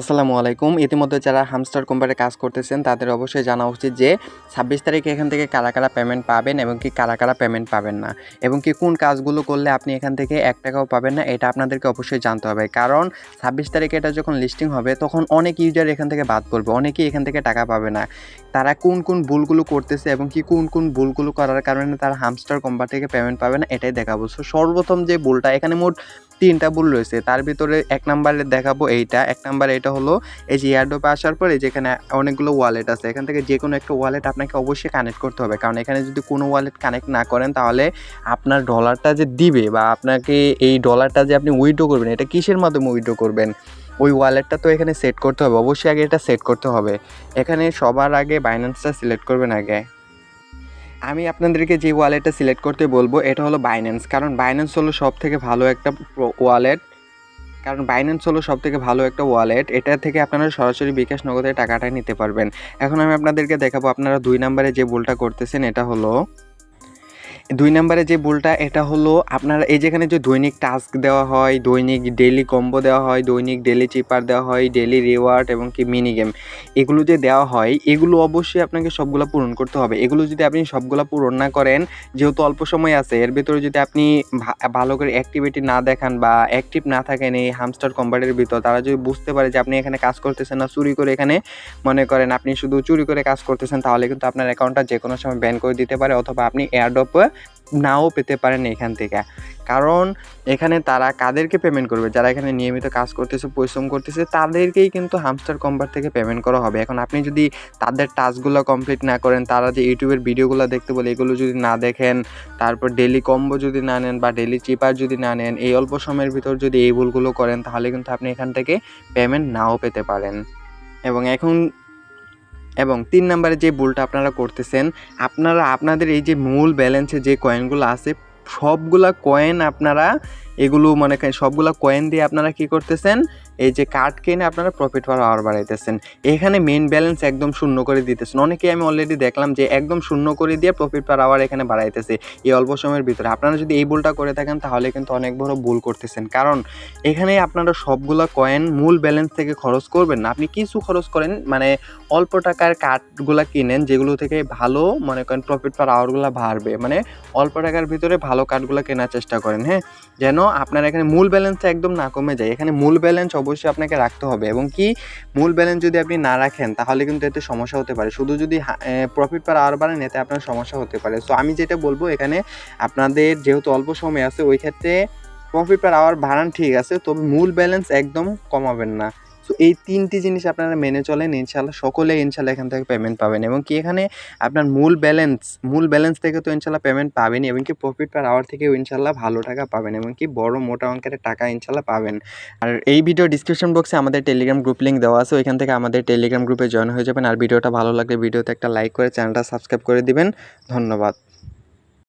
আসসালামু আলাইকুম। ইতিমধ্যে যারা হামস্টার কোম্পানিতে কাজ করতেছেন, তাদের অবশ্যই জানা উচিত যে, ছাব্বিশ তারিখে এখান থেকে কারা কারা পেমেন্ট পাবেন এবং কি কারা কারা পেমেন্ট পাবেন না। এবং কি কোন কাজগুলো করলে আপনি এখান থেকে এক টাকাও পাবেন না, এটা আপনাদেরকে অবশ্যই জানতে হবে। কারণ ছাব্বিশ তারিখে এটা যখন লিস্টিং হবে, তখন অনেক ইউজার এখান থেকে বাদ পড়বে, অনেকেই এখান থেকে টাকা পাবে না। তারা কোন কোন ভুলগুলো করতেছে এবং কি কোন কোন ভুলগুলো করার কারণে তারা হামস্টার কোম্পানি থেকে পেমেন্ট পাবে না, এটাই দেখাবো। সো সর্বপ্রথম যে ভুলটা, এখানে মোট তিনটা বুল রয়েছে। তার ভিতরে এক নাম্বারে দেখাবো এইটা। এক নাম্বার এটা হলো এই যে এয়ারড্রপে আসার পরে যেখানে অনেকগুলো ওয়ালেট আছে, এখান থেকে যে কোনো একটা ওয়ালেট আপনাকে অবশ্যই কানেক্ট করতে হবে। কারণ এখানে যদি কোনো ওয়ালেট কানেক্ট না করেন, তাহলে আপনার ডলারটা যে দিবে বা আপনাকে এই ডলারটা যে আপনি উইড্রো করবেন, এটা কিসের মাধ্যমে উইড্রো করবেন? ওই ওয়ালেটটা তো এখানে সেট করতে হবে। অবশ্যই আগে এটা সেট করতে হবে। এখানে সবার আগে বাইন্যান্সটা সিলেক্ট করবেন আগে। আমি আপনাদেরকে যে ওয়ালেটটা সিলেক্ট করতে বলব, এটা হলো বাইন্যান্স কারণ বাইন্যান্স হলো সব থেকে ভালো একটা ওয়ালেট কারণ বাইন্যান্স হলো সব থেকে ভালো একটা ওয়ালেট এটা থেকে আপনারা সরাসরি বিকাশ নগদে টাকাটা নিতে পারবেন। এখন আমি আপনাদেরকে দেখাবো, আপনারা দুই নম্বরে যে ভুলটা করতেছেন, এটা হলো দুই নম্বরে যে ভুলটা, এটা হলো আপনারা এই যেখানে যে দৈনিক টাস্ক দেওয়া হয়, দৈনিক ডেলি কম্বো দেওয়া হয়, দৈনিক ডেলি চিপার দেওয়া হয় ডেলি রিওয়ার্ড এবং কি মিনি গেম, এগুলো যে দেওয়া হয়, এগুলো অবশ্যই আপনাকে সবগুলো পূরণ করতে হবে। এগুলো যদি আপনি সবগুলো পূরণ না করেন, যেহেতু অল্প সময় আছে, এর ভিতরে যদি আপনি ভালো করে অ্যাক্টিভিটি না দেখান বা অ্যাক্টিভ না থাকেন এই হামস্টার কোম্পানির ভিতর, তারা যদি বুঝতে পারে যে আপনি এখানে কাজ করতেছেন না, চুরি করে এখানে মনে করেন আপনি শুধু চুরি করে কাজ করতেছেন, তাহলে কিন্তু আপনার অ্যাকাউন্টটা যে কোনো সময় ব্যান করে দিতে পারে, অথবা আপনি এয়ারড্রপে নাও পেতে পারেন এখান থেকে। কারণ এখানে তারা কাদেরকে পেমেন্ট করবে? যারা এখানে নিয়মিত কাজ করতেছে, পরিশ্রম করতেছে, তাদেরকেই কিন্তু হামস্টার কোম্পানি থেকে পেমেন্ট করা হবে। এখন আপনি যদি তাদের টাস্কগুলো কমপ্লিট না করেন, তারা যে ইউটিউবের ভিডিওগুলো দেখতে বলে, এগুলো যদি না দেখেন, তারপর ডেলি কম্বো যদি না নেন বা ডেলি চিপার যদি না নেন, এই অল্প সময়ের ভিতর যদি এই ভুলগুলো করেন, তাহলে কিন্তু আপনি এখান থেকে পেমেন্ট নাও পেতে পারেন। এবং এখন এবং তিন নম্বরে যে ভুলটা আপনারা করতেছেন, আপনারা, আপনাদের এই যে মূল ব্যালেন্সে যে কয়েনগুলো আছে, সবগুলা কয়েন আপনারা, এগুলো মনে সবগুলা কয়েন দিয়ে আপনারা কি করতেছেন? এই যে কার্ড কিনে আপনারা প্রফিট পার আওয়ার বাড়াইতেছেন, এখানে মেন ব্যালেন্স একদম শূন্য করে দিতেছেন। অনেকেই আমি অলরেডি দেখলাম যে একদম শূন্য করে দিয়ে প্রফিট পার আওয়ার এখানে বাড়াইতেছে, এই অল্প সময়ের ভিতরে। আপনারা যদি এই ভুলটা করে থাকেন, তাহলে কিন্তু অনেক বড় ভুল করতেছেন। কারণ এখানে আপনারা সবগুলা কয়েন মূল ব্যালেন্স থেকে খরচ করবেন না। আপনি কিছু খরচ করেন মানে অল্প টাকার কার্ডগুলো কিনেন, যেগুলো থেকে ভালো, মনে করেন প্রফিট পার আওয়ারগুলো বাড়বে। মানে অল্প টাকার ভিতরে ভালো কার্ডগুলো কেনার চেষ্টা করেন হ্যাঁ? যেন আপনার এখানে মূল ব্যালেন্সটা একদম না কমে যায়। এখানে মূল ব্যালেন্স অবশ্যই আপনাকে রাখতে হবে। এবং কি মূল ব্যালেন্স যদি আপনি না রাখেন, তাহলে কিন্তু এতে সমস্যা হতে পারে। শুধু যদি প্রফিট পার আর বাড়েন, এতে আপনার সমস্যা হতে পারে। সো আমি যেটা বলব, এখানে আপনাদের যেহেতু অল্প সময় আছে, ওই ক্ষেত্রে প্রফিট পার আওয়ার বাড়ান ঠিক আছে, তবে মূল ব্যালেন্স একদম কমাবেন না। সো এই তিনটি জিনিস আপনারা মেনে চলেন ইনশাল্লাহ সকলে ইনশাল্লাহ এখান থেকে পেমেন্ট পাবেন। এবং কি এখানে আপনার মূল ব্যালেন্স মূল ব্যালেন্স থেকে তো ইনশাল্লাহ পেমেন্ট পাবেনই, এবং কি প্রফিট পার আওয়ার থেকেও ইনশাল্লাহ ভালো টাকা পাবেন, এবং কি বড় মোটা অঙ্কের টাকা ইনশাল্লাহ পাবেন। আর এই ভিডিও ডিসক্রিপশন বক্সে আমাদের টেলিগ্রাম গ্রুপ লিঙ্ক দেওয়া আছে, ওইখান থেকে আমাদের টেলিগ্রাম গ্রুপে জয়েন হয়ে যাবেন। আর ভিডিওটা ভালো লাগলে, ভিডিওতে একটা লাইক করে চ্যানেলটা সাবস্ক্রাইব করে দিবেন। ধন্যবাদ।